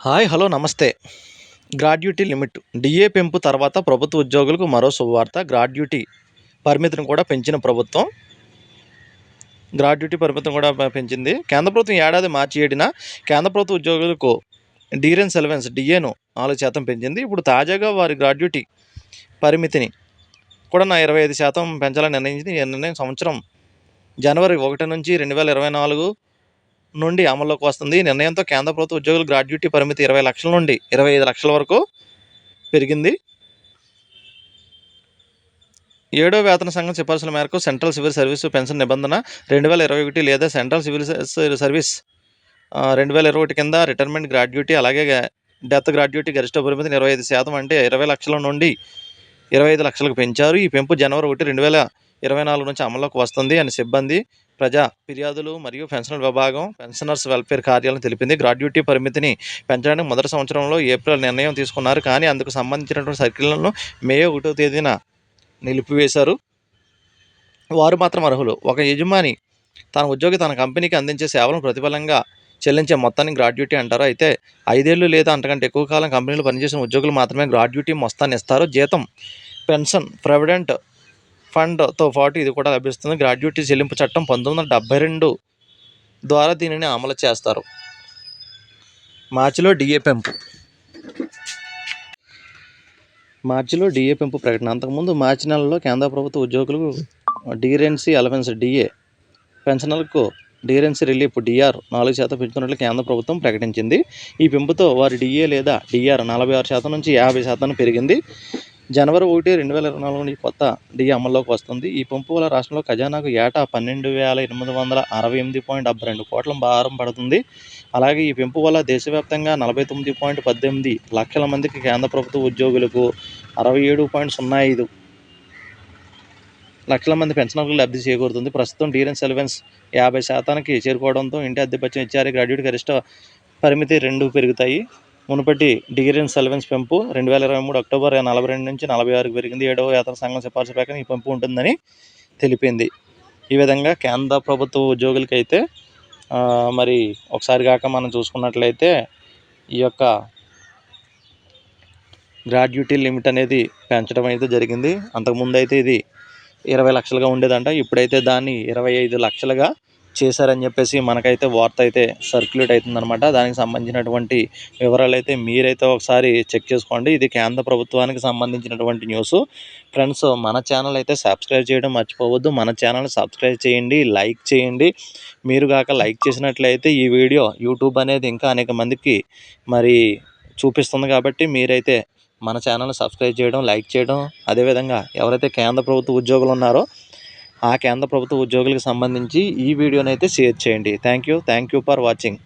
Hi hello నమస్తే. Gratuity limit. DA పెంపు తర్వాత ప్రభుత్వ ఉద్యోగులకు మరో శుభవార్త. గ్రాడ్యుటీ పరిమితిని కూడా పెంచిన ప్రభుత్వం. గ్రాడ్యుటీ పరిమితిని కూడా పెంచింది. కేంద్ర ప్రభుత్వం ఏడాది మార్చి ఏడిన కేంద్ర ప్రభుత్వ ఉద్యోగులకు డీరెన్స్ సెలవెన్స్ డిఏను నాలుగు శాతం పెంచింది. ఇప్పుడు తాజాగా వారి గ్రాడ్యుటీ పరిమితిని కూడా నా ఇరవై ఐదు శాతం పెంచాలని నిర్ణయించింది. ఈ నిర్ణయం సంవత్సరం జనవరి ఒకటి నుంచి రెండు వేల ఇరవై నాలుగు నుండి అమల్లోకి వస్తుంది. నిర్ణయంతో కేంద్ర ప్రభుత్వ ఉద్యోగుల గ్రాడ్యుటీ పరిమితి ఇరవై లక్షల నుండి ఇరవై ఐదు లక్షల వరకు పెరిగింది. ఏడో వేతన సంఘం సిఫార్సుల మేరకు సెంట్రల్ సివిల్ సర్వీస్ పెన్షన్ నిబంధన రెండు వేల ఇరవై ఒకటి లేదా సెంట్రల్ సివిల్ సర్వీస్ రెండు వేల ఇరవై ఒకటి కింద రిటైర్మెంట్ గ్రాడ్యుటీ అలాగే డెత్ గ్రాడ్యుటీ గరిష్ట పరిమితిని ఇరవై ఐదు శాతం అంటే ఇరవై లక్షల నుండి ఇరవై ఐదు లక్షలకు పెంచారు. ఈ పెంపు జనవరి ఒకటి రెండు వేల ఇరవై నాలుగు నుంచి అమల్లోకి వస్తుంది అని సిబ్బంది ప్రజా ఫిర్యాదులు మరియు పెన్షనర్ విభాగం పెన్షనర్స్ వెల్ఫేర్ కార్యాలయం తెలిపింది. గ్రాడ్యుటీ పరిమితిని పెంచడానికి మొదటి సంవత్సరంలో ఏప్రిల్ నిర్ణయం తీసుకున్నారు. కానీ అందుకు సంబంధించినటువంటి సర్కిళ్ళను మే ఒకటో తేదీన నిలిపివేశారు. వారు మాత్రం అర్హులు. ఒక యజమాని తన ఉద్యోగి తన కంపెనీకి అందించే సేవలను ప్రతిఫలంగా చెల్లించే మొత్తాన్ని గ్రాడ్యుటీ అంటారు. అయితే ఐదేళ్ళు లేదా అంతకంటే ఎక్కువ కాలం కంపెనీలో పనిచేసిన ఉద్యోగులు మాత్రమే గ్రాడ్యుటీ మొత్తాన్ని ఇస్తారు. జీతం పెన్షన్ ప్రావిడెంట్ ఫండ్తో పాటు ఇది కూడా లభిస్తుంది. గ్రాడ్యుటీ చెల్లింపు చట్టం పంతొమ్మిది వందల డెబ్బై రెండు ద్వారా దీనిని అమలు చేస్తారు. మార్చిలో డిఏ పెంపు. మార్చిలో డిఏ పెంపు ప్రకటన. అంతకుముందు మార్చి నెలలో కేంద్ర ప్రభుత్వ ఉద్యోగులకు డిరెన్సీ అలవెన్స్ డిఏ పెన్షనర్లకు డిరెన్సీ రిలీఫ్ డిఆర్ నాలుగు శాతం పెంచుతున్నట్లు కేంద్ర ప్రభుత్వం ప్రకటించింది. ఈ పెంపుతో వారి డిఏ లేదా డిఆర్ నలభై ఆరు శాతం నుంచి యాభై శాతం పెరిగింది. జనవరి ఒకటి రెండు వేల ఇరవై నాలుగు నుండి కొత్త డిఏ అమల్లోకి వస్తుంది. ఈ పెంపు వల్ల రాష్ట్రంలో ఖజానాకు ఏటా పన్నెండు వేల ఎనిమిది వందల అరవై ఎనిమిది పాయింట్ డెబ్బై రెండు కోట్ల భారం పడుతుంది. అలాగే ఈ పెంపు వల్ల దేశవ్యాప్తంగా నలభై తొమ్మిది పాయింట్ పద్దెనిమిది లక్షల మందికి కేంద్ర ప్రభుత్వ ఉద్యోగులకు అరవై ఏడు పాయింట్ సున్నా ఐదు లక్షల మంది పెన్షనర్లకు లబ్ధి చేకూరుతుంది. ప్రస్తుతం డీరెన్స్ అలవెన్స్ యాభై శాతానికి చేరుకోవడంతో ఇంటి అద్దె బత్యం ఇచ్చారు గ్రాడ్యుయేట్ గరిష్ట పరిమితి రెండు పెరుగుతాయి. మునుపటి డిగ్రీన్ సెలవెన్స్ పెంపు రెండు వేల ఇరవై మూడు అక్టోబర్ నలభై రెండు నుంచి నలభై ఆరుకు పెరిగింది. ఏడవ యాత్ర సంఘం సిఫార్సు ప్రకారం ఈ పెంపు ఉంటుందని తెలిపింది. ఈ విధంగా కేంద్ర ప్రభుత్వ ఉద్యోగులకైతే మరి ఒకసారి కాక మనం చూసుకున్నట్లయితే ఈ యొక్క గ్రాడ్యుటీ లిమిట్ అనేది పెంచడం అయితే జరిగింది. అంతకుముందు అయితే ఇది ఇరవై లక్షలుగా ఉండేదంట. ఇప్పుడైతే దాన్ని ఇరవై ఐదు లక్షలుగా చేశారని చెప్పేసి మనకైతే వార్త అయితే సర్క్యులేట్ అవుతుందన్నమాట. దానికి సంబంధించినటువంటి వివరాలు అయితే మీరైతే ఒకసారి చెక్ చేసుకోండి. ఇది కేంద్ర ప్రభుత్వానికి సంబంధించినటువంటి న్యూస్. ఫ్రెండ్స్ మన ఛానల్ అయితే సబ్స్క్రైబ్ చేయడం మర్చిపోవద్దు. మన ఛానల్ సబ్స్క్రైబ్ చేయండి లైక్ చేయండి. మీరు కాక లైక్ చేసినట్లయితే ఈ వీడియో యూట్యూబ్ అనేది ఇంకా అనేక మందికి మరి చూపిస్తుంది కాబట్టి మీరైతే మన ఛానల్ సబ్స్క్రైబ్ చేయడం లైక్ చేయడం. అదేవిధంగా ఎవరైతే కేంద్ర ప్రభుత్వ ఉద్యోగులు ఉన్నారో ఆ కేంద్ర ప్రభుత్వ ఉద్యోగులకు సంబంధించి ఈ వీడియోనైతే అయితే షేర్ చేయండి. Thank you thank you for watching